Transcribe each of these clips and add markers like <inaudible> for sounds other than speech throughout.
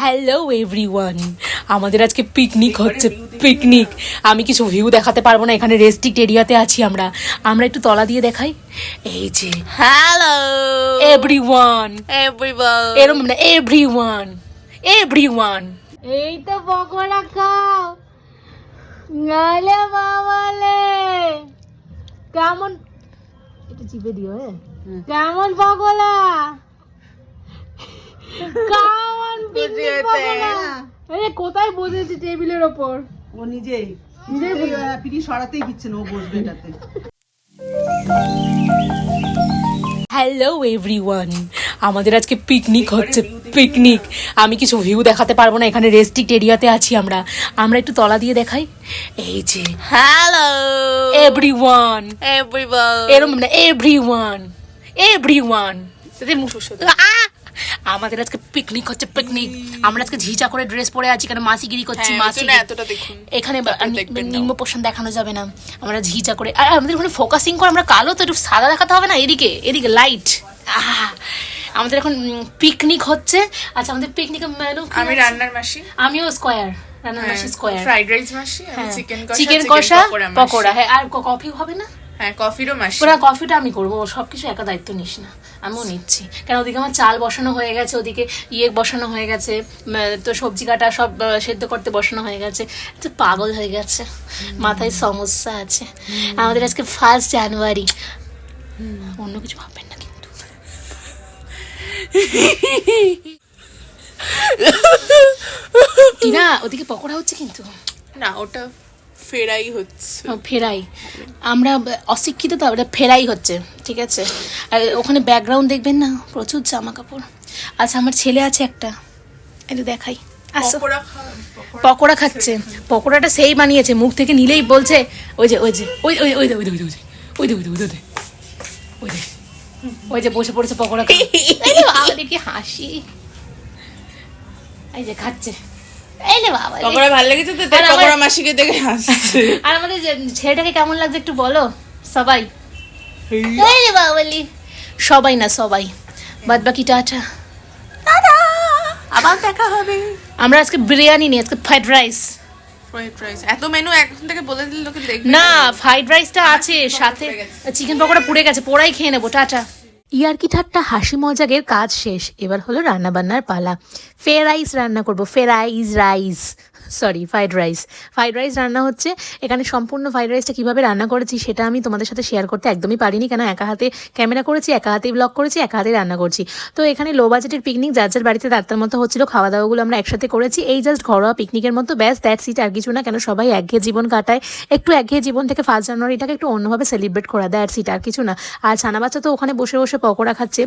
Hello everyone আমাদের আজকে picnic হচ্ছে। পিকনিক আমি কিছু ভিউ দেখাতে পারব না। এখানে রেস্ট্রিক্ট এরিয়াতে আছি আমরা। আমরা একটু তলা দিয়ে দেখাই। এই যে। হ্যালো এভরিওয়ান এভরিওয়ান এরকম না এভরিওয়ান এভরিওয়ান এই তো পকোড়া খাও। নালে বাবালে কেমন? এটা চিপে দিও হ্যাঁ কেমন পকোড়া? কেমন <laughs> আরে কোথায় বসেছে টেবিলের ওপর? ও নিজেই নিজেই সরাতেই দিচ্ছে না ও বসবে এটাতে। হ্যালো এভরিওয়ান আমাদের আজকে পিকনিক হচ্ছে পিকনিক আমি কিছু ভিউ দেখাতে পারব না এখানে রেস্ট্রিক্ট এরিয়াতে আছি আমরা। আমরা একটু তলা দিয়ে দেখাই। এই যে হ্যালো এভরিওয়ান এভরিওয়ান এরকম না এভরিওয়ান এভরিওয়ান আমাদের আজকে পিকনিক হচ্ছে পিকনিক আমরা আজকে ঝিঝা করে ড্রেস পরে আছি কেন? মাসিগিরি করছি হ্যাঁ, মাসি। এখানে। নিম্ন পোষণ দেখানো যাবে না। আমরা ঝিঝা করে আর আমাদের ওখানে ফোকাসিং করে আমরা কালো তো একটু সাদা দেখাতে হবে না? এদিকে এদিকে লাইট আমাদের এখন পিকনিক হচ্ছে। আচ্ছা আমাদের পিকনিকের মেনু আমি রান্নার মাসি। আমিও স্কোয়ার রান্নার মাসি স্কোয়ার ফ্রাইড রাইস মাসি চিকেন কষা চিকেন কষা পকোড়া হ্যাঁ আর কফি হবে না? হ্যাঁ কফিরও মাসি পুরো কফিটা আমি করব সবকিছু একা দায়িত্ব নিস না আমিও নিচ্ছি। কারণ ওদিকে আমার চাল বসানো হয়ে গেছে ওদিকে ইয়ে বসানো হয়ে গেছে তো সবজি কাটা সব সেদ্ধ করতে বসানো হয়ে গেছে। তো পাগল হয়ে গেছে মাথায় সমস্যা আছে। আমাদের আজকে ফার্স্ট জানুয়ারি অন্য কিছু ভাববেন না কিন্তু। <laughs> টিনা ওদিকে পকোড়া হচ্ছে কিন্তু। না ওটা ফেরাই হচ্ছে ও, ফেরাই আমরা অশিক্ষিত তো ওটা ফেরাই হচ্ছে ঠিক আছে আর ওখানে ব্যাকগ্রাউন্ড দেখবেন না প্রচুর জামা কাপড় আচ্ছা আমার ছেলে আছে একটা একটু দেখাই আসো পকোড়া খাচ্ছে পকোড়াটা সেই বানিয়েছে মুখ থেকে নিলেই বলছে ওই যে ওই যে ওই ওই ওই ওই ওই ওই ওই ওই ওই ওই ওই ওই যে বসে পড়েছে পকোড়া দেখি হাসি এই যে খাচ্ছে। পকোড়া ভালো লেগেছে তো? আর তাই আমার- পকোড়া মাসিকে দেখে হাসছে। <laughs> আর আমাদের ছেলেটাকে কেমন লাগছে একটু বলো সবাই। বাবালি সবাই না সবাই বাদ বাকি টাটা আবার দেখা হবে। আমরা আজকে বিরিয়ানি নিই আজকে ফ্রাইড রাইস ফ্রাইড রাইস এত মেনু এখন থেকে বলে দিলে লোকে দেখবে না ফ্রাইড রাইসটা আছে সাথে চিকেন পকোড়া পুড়ে গেছে পোড়াই খেয়ে নেব টাটা। ইয়ার্কি ঠাট্টা হাসি মজাকের কাজ শেষ। এবার হলো রান্নাবান্নার পালা। ফেরাইস রান্না করব ফেরাইস rice. Sorry fried rice fried rice রান্না হচ্ছে, এখানে সম্পূর্ণ ফ্রাইড রাইসটা কীভাবে রান্না করেছি সেটা আমি তোমাদের সাথে শেয়ার করতে একদমই পারিনি, কেন একা হাতে ক্যামেরা করেছি, একা হাতে ব্লগ করেছি, একা হাতে রান্না করছি। তো এখানে লো বাজেটের পিকনিক যার যার বাড়িতে তার মতো হচ্ছিল খাওয়া দাওয়াগুলো আমরা একসাথে করেছি, এই জাস্ট ঘরোয়া পিকনিকের মতো, ব্যাস দ্যাট সিট আর কিছু না, কেন সবাই একঘেয়ে জীবন কাটায়। একটু একঘেয়ে জীবন থেকে ফার্স্ট জানুয়ারিটাকে একটু অন্যভাবে সেলিব্রেট করা দ্যাট সিট আর কিছু না। আর ছানা বাচ্চা তো ওখানে বসে বসে পকোড়া খাচ্ছে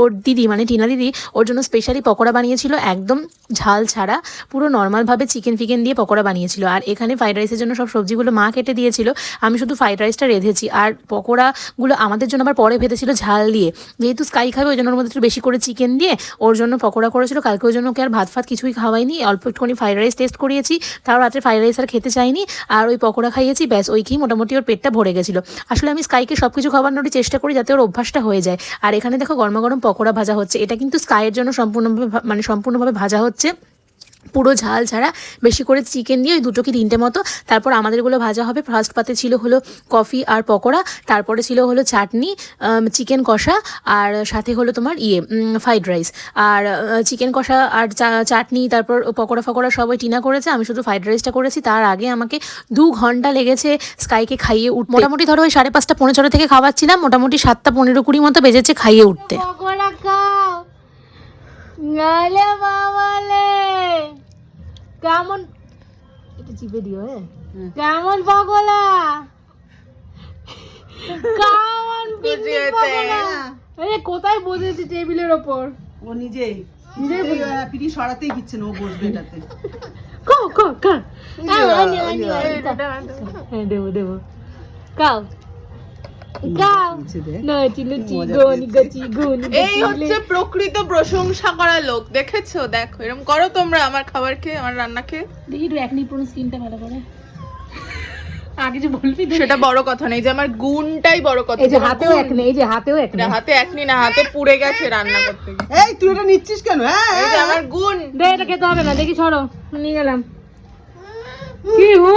ওর দিদি মানে টিনা দিদি, ওর জন্য স্পেশালি পকোড়া বানিয়েছিল, একদম ঝাল ছাড়া, পুরো নর্মালভাবে চিকেন ফিকেন দিয়ে পকোড়া বানিয়েছিল। আর এখানে ফ্রাইড রাইসের জন্য সব সবজিগুলো মা কেটে দিয়েছিল। আমি শুধু ফ্রাইড রাইসটা রেঁধেছি। আর পকোড়াগুলো আমাদের জন্য আবার পরে ভেজেছিল ঝাল দিয়ে। যেহেতু স্কাই খাবে, ওই জন্য ওর মধ্যে একটু বেশি করে চিকেন দিয়ে ওর জন্য পকোড়া করেছিল। কালকে ওই জন্য ওকে আর ভাত ফাত কিছুই খাওয়াইনি। অল্প একটুখানি ফ্রাইড রাইস টেস্ট করিয়েছি। তাও রাত্রে ফ্রাইড রাইস আর খেতে চাইনি। আর ওই পকোড়া খাইয়েছি, ব্যাস ওই খেয়ে মোটামুটি ওর পেটটা ভরে গেছিল। আসলে আমি স্কাইকে সব কিছু খাওয়ানোরই চেষ্টা করি যাতে ওর অভ্যাসটা হয়ে যায়। আর এখানে দেখো গরমা গরম পকোড়া ভাজা হচ্ছে। এটা কিন্তু স্কাইয়ের জন্য সম্পূর্ণভাবে মানে সম্পূর্ণভাবে ভাজা হচ্ছে। পুরো ঝাল ছাড়া বেশি করে চিকেন দিয়ে ওই দুটো কি তিনটে মতো। তারপর আমাদেরগুলো ভাজা হবে। ফার্স্ট পাতে ছিল হলো কফি আর পকোড়া। তারপরে ছিল হলো চাটনি চিকেন কষা আর সাথে হলো তোমার ইয়ে ফ্রাইড রাইস আর চিকেন কষা আর চাটনি, তারপর পকোড়া ফকোড়া সবাই টিনা করেছে। আমি শুধু ফ্রাইড রাইসটা করেছি। তার আগে আমাকে দু ঘণ্টা লেগেছে স্কাইকে খাইয়ে উঠ মোটামুটি ধরো ওই সাড়ে পাঁচটা পনেরো ছটা থেকে খাওয়াচ্ছিলাম। মোটামুটি সাতটা পনেরো কুড়ি মতো বেজেছে খাইয়ে উঠতে। কেমন এটা চিপে দিও হ্যাঁ কেমন পকোড়া কেমন পকোড়া আরে কোথায় বসেছে টেবিলের ওপর ও নিজেই নিজেই পিড়ি সরাতেই দিচ্ছে না ও বসবে এটাতে কো কো হ্যাঁ দেবো দেবো কাও এই হচ্ছে প্রকৃত প্রশংসা করা লোক দেখেছ? দেখো এরকম করো তোমরা আমার খাবার খেয়ে আমার রান্না খেয়ে। দেখি একটু একনি পুরো স্কিনটা ভালো করে। আর কিছু বলবি সেটা বড় কথা নেই যে আমার গুণটাই বড় কথা। এই যে হাতেও এক নেই এই যে হাতেও এক না, নেই। হাতে একনি না হাতে পুড়ে গেছে রান্না করতে এই তুই এটা নিচ্ছিস কেন? হ্যাঁ এই যে আমার গুণ। দে এটা খেতে হবে না দেখি ছড়ো নিয়ে গেলাম। কি হু?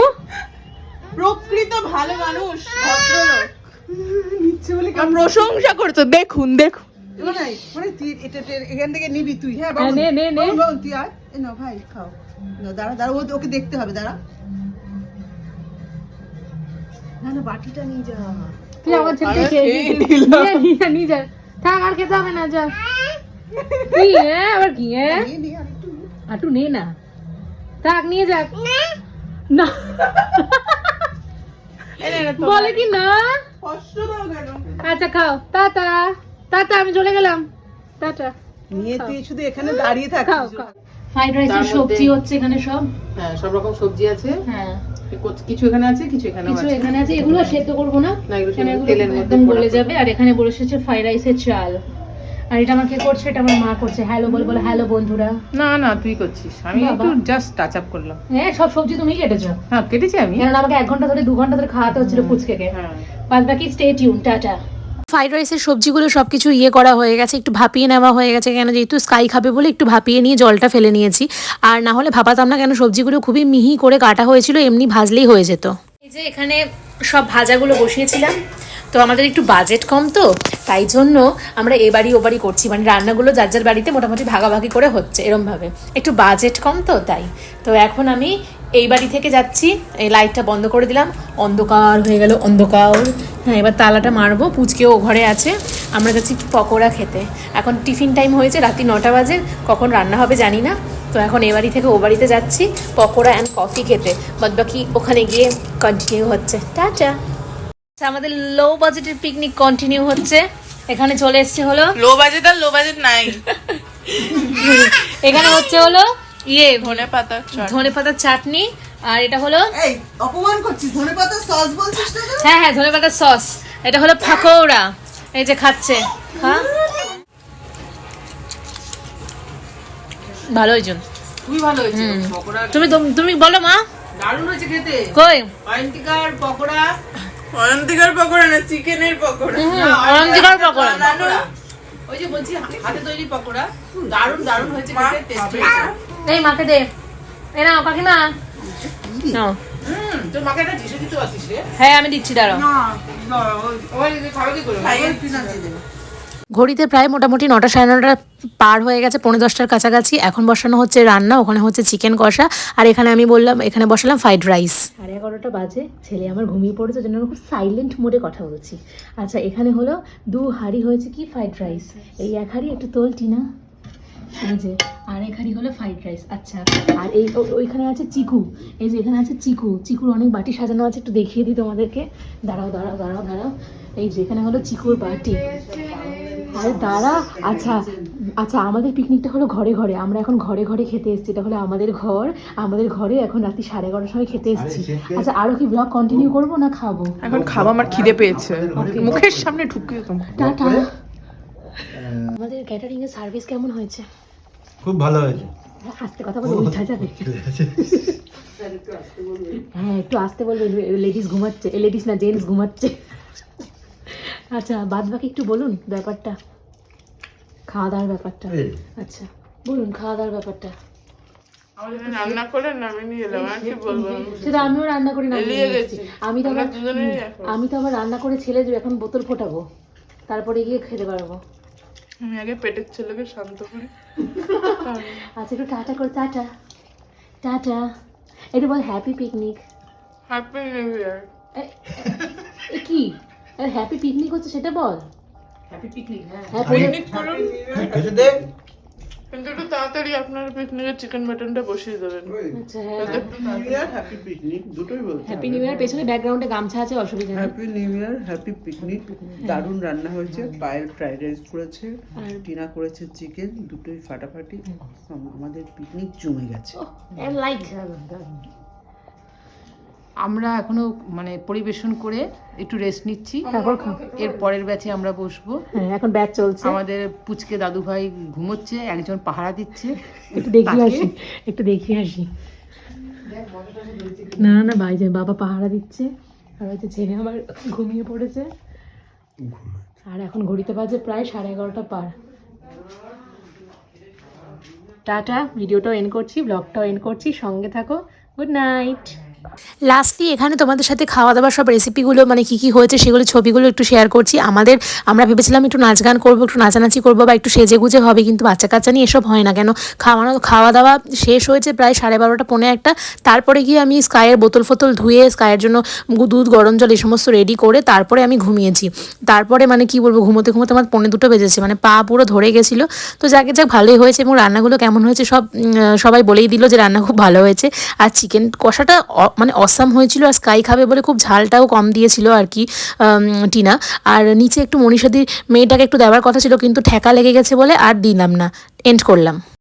প্রকৃত ভালো মানুষ ভদ্রলোক। প্রশংসা করছ দেখুন দেখুন। মানে মানে তুই এটা এটা- এখান থেকে নিবি তুই হ্যাঁ হ্যাঁ, নে, নে, নে। বাবু, বাবু, তুই আয়। এই ভাই খাও। দাঁড়া দাঁড়া ওকে দেখতে হবে দাঁড়া। না না বাটিটা নিয়ে যা। তুই আমার ছেলেকে আরে খেয়ে খেয়ে নিবি। নিলাম। নিয়ে নিয়ে যা, থাক আর খেতে হবে না যা। কি হ্যাঁ আবার কি হ্যাঁ নিয়ে নিয়ে আটু নে না। থাক নিয়ে যাক না। বলে কি না? আচ্ছা খাও। টাটা। টাটা আমি চলে গেলাম। টাটা। নিয়ে তুই শুধু এখানে দাঁড়িয়ে থাক। খাও ফ্রাইড রাইসের সবজি হচ্ছে এখানে সব? হ্যাঁ সব রকম সবজি আছে। হ্যাঁ। কিছু এখানে আছে কিছু এখানে কিছু আছে। এখানে আছে এগুলো সেদ্ধ করব না। এখানে তেলের মধ্যে গলে যাবে আর এখানে বলে এসেছে ফ্রাইড রাইসের চাল। আর এটা আমার কে করছে? এটা আমার মা করছে। হ্যালো বল বলে হ্যালো বন্ধুরা। না না তুই করছিস। আমি একটু জাস্ট টাচ আপ করলাম। হ্যাঁ সব সবজি তুমি কেটেছো। হ্যাঁ কেটেছি আমি। কারণ আমাকে এক ঘণ্টা ধরে দু ঘণ্টা ধরে খাওয়াতে হচ্ছিল পুচকেকে। হ্যাঁ। বাদ বাকি স্টে টিউন টাটা। ফ্রাইড রাইসের সবজিগুলো সব কিছু ইয়ে করা হয়ে গেছে একটু ভাপিয়ে নেওয়া হয়ে গেছে কেন যেহেতু স্কাই খাবে বলে একটু ভাপিয়ে নিয়ে জলটা ফেলে নিয়েছি। আর না হলে ভাপাতাম না কেন সবজিগুলো খুবই মিহি করে কাটা হয়েছিল এমনি ভাজলেই হয়ে যেত। এই যে এখানে সব ভাজাগুলো বসিয়েছিলাম। তো আমাদের একটু বাজেট কম তো, তাই জন্য আমরা এ বাড়ি ও বাড়ি করছি। মানে রান্নাগুলো যার যার বাড়িতে মোটামুটি ভাগাভাগি করে হচ্ছে এরমভাবে। একটু বাজেট কম তো, তাই। তো এখন আমি এই বাড়ি থেকে যাচ্ছি, এই লাইটটা বন্ধ করে দিলাম। অন্ধকার হয়ে গেল, অন্ধকার। হ্যাঁ এবার তালাটা মারবো, পুচকেও ঘরে আছে। আমরা যাচ্ছি একটু পকোড়া খেতে। এখন টিফিন টাইম হয়েছে, রাত্রি নটা বাজে। কখন রান্না হবে জানি না। তো এখন এ বাড়ি থেকে ও বাড়িতে যাচ্ছি, পকোড়া অ্যান্ড কফি খেতে। বাদ বাকি ওখানে গিয়ে কন্টিনিউ হচ্ছে। টাটা! আমাদের লো বাজেটের পিকনিক কন্টিনিউ হচ্ছে। এখানে চলে এসছে হলো লো বাজেট আর লো বাজেট নাই। <laughs> এখানে হচ্ছে হলো ইয়ে ধনে পাতা ধনে পাতার চাটনি আর এটা হলো অপমান করছিস? ধনে পাতা সস বলছিস না হ্যাঁ হ্যাঁ ধনে পাতার সস এটা হলো ফাকৌড়া এই যে খাচ্ছে। হ্যাঁ? ভালো হয়েছে। খুবই ভালো হয়েছে। তুমি তুমি- তুমি বলো মা। দারুণ হয়েছে খেতে। কই? পকোড়া। অনন্তিকার পকোড়া না চিকেনের পকোড়া? অনন্তিকার পকোড়া। ওই যে বলছি হাতে তৈরি পকোড়া। দারুণ দারুণ হয়েছে খেতে টেস্টি এই মাকে দে। এ না। কাকিমা নাও হ্যাঁ আমি দিচ্ছি দাঁড়াও। ঘড়িতে প্রায় মোটামুটি নটা সাড়ে নটা পার হয়ে গেছে, পৌনে দশটার কাছাকাছি। এখন বসানো হচ্ছে রান্না, ওখানে হচ্ছে চিকেন কষা, আর এখানে আমি বললাম, এখানে বসালাম ফ্রাইড রাইস সাড়ে এগারোটা বাজে, ছেলে আমার ঘুমিয়ে পড়েছে জন্য খুব সাইলেন্ট মোডে কথা বলছি। আচ্ছা এখানে হলো দু হাঁড়ি হয়েছে কি? ফ্রাইড রাইস এই এক হাড়ি একটু তোল, টিনা। এই যে, আর হাঁড়ি হলো ফ্রাইড রাইস আচ্ছা আর এই ওইখানে আছে চিকু। এই যে, এখানে আছে চিকু। চিকুর অনেক বাটি সাজানো আছে, একটু দেখিয়ে দিই তোমাদেরকে। দাঁড়াও দাঁড়াও দাঁড়াও দাঁড়াও। এই যে, এখানে হলো চিকুর বাটি। আরে দাঁড়া আচ্ছা আচ্ছা আমাদের পিকনিকটা হলো ঘরে ঘরে। আমরা এখন ঘরে ঘরে খেতে এসেছি এটা হলো আমাদের ঘর। আমাদের ঘরে এখন রাত্রি সাড়ে এগারোটার সময় খেতে এসেছি। আচ্ছা আরও কি ব্লগ কন্টিনিউ করব না খাব? এখন খাওয়া আমার খিদে পেয়েছে। মুখের সামনে ঢুকিয়ে টাটা। আমাদের ক্যাটারিং এর সার্ভিস কেমন হয়েছে? খুব ভালো হয়েছে। আস্তে কথা বলে উঠা যাবে। <laughs> হ্যাঁ একটু আসতে বলবে লেডিস ঘুমাচ্ছে লেডিস না জেন্টস ঘুমাচ্ছে। আচ্ছা বাদ বাকি একটু বলুন ব্যাপারটা। খাওয়া দাওয়ার ব্যাপারটা আচ্ছা বলুন খাওয়া দাওয়ার ব্যাপারটা রান্না করে নামে এলাম আর কি বলব? সেটা আমিও রান্না করি না গেছি। আমি তো আবার আমরা দুজনেই এখন। আমি তো আবার রান্না করে ছেলে যে এখন বোতল ফোটাবো তারপরে গিয়ে খেতে পারব। আমি আগে পেটের ছেলেকে শান্ত করি। আচ্ছা একটু টাটা করে টাটা। টাটা। একটু বল happy picnic. Happy new year. কি? হ্যাপি পিকনিক হচ্ছে সেটা বল। হ্যাপি পিকনিক হ্যাঁ। হ্যাপি পিকনিক করুন। খেতে দে। কিন্তু একটু তাড়াতাড়ি আপনার পিকনিকের চিকেন মাটনটা বসিয়ে দেবেন। আচ্ছা হ্যাঁ। হ্যাপি পিকনিক দুটোই বলতে হ্যাপি নিউ ইয়ার পেছনে ব্যাকগ্রাউন্ডে গামছা আছে অসুবিধা নেই। Happy new year happy picnic দারুণ রান্না হয়েছে পায়েল ফ্রাইড রাইস করেছে টিনা করেছে চিকেন দুটোই ফাটাফাটি আমাদের পিকনিক জমে গেছে। লাইক আমরা এখনও মানে পরিবেশন করে একটু রেস্ট নিচ্ছি। এর পরের ব্যাচে আমরা বসবো। হ্যাঁ এখন ব্যাচ চলছে। আমাদের পুচকে দাদু ভাই ঘুমোচ্ছে একজন পাহারা দিচ্ছে। একটু দেখিয়ে আসি একটু দেখিয়ে আসি না না ভাই যে বাবা পাহারা দিচ্ছে। আর হচ্ছে ছেলে আমার ঘুমিয়ে পড়েছে। আর এখন ঘড়িতে বাজে প্রায় সাড়ে এগারোটা পার। টাটা ভিডিওটাও এন্ড করছি ব্লগটাও এন্ড করছি। সঙ্গে থাকো। গুড নাইট লাস্টলি এখানে তোমাদের সাথে খাওয়া দাওয়ার সব রেসিপিগুলো মানে কি কি হয়েছে সেগুলো ছবিগুলো একটু শেয়ার করছি। আমাদের, আমরা ভেবেছিলাম একটু নাচ গান করব, একটু নাচানাচি করব বা একটু সেজে গুজে হবে, কিন্তু বাচ্চা কাচ্চা নিয়ে এসব হয় না কেন? খাওয়ানো খাওয়া দাওয়া শেষ হয়েছে প্রায় সাড়ে বারোটা, পৌনে একটা। তারপরে গিয়ে আমি স্কায়ের বোতল ফোতল ধুয়ে স্কায়ের জন্য দুধ, গরম জল এই সমস্ত রেডি করে তারপরে আমি ঘুমিয়েছি। তারপরে মানে কি বলব, ঘুমোতে ঘুমোতে আমার পৌনে দুটো বেজেছে মানে পা পুরো ধরে গেছিল। তো যাকে, যাক, ভালোই হয়েছে এবং রান্নাগুলো কেমন হয়েছে সব সবাই বলেই দিল যে রান্না খুব ভালো হয়েছে। আর চিকেন কষাটা মানে অসাম হয়েছিল আর স্কাই খাবে বলে খুব ঝালটাও কম দিয়েছিল আর কি টিনা। আর নিচে একটু মনীষাদির মেয়েটাকে একটু দেওয়ার কথা ছিল, কিন্তু ঠেকা লেগে গেছে বলে আর দিলাম না। এন্ড করলাম।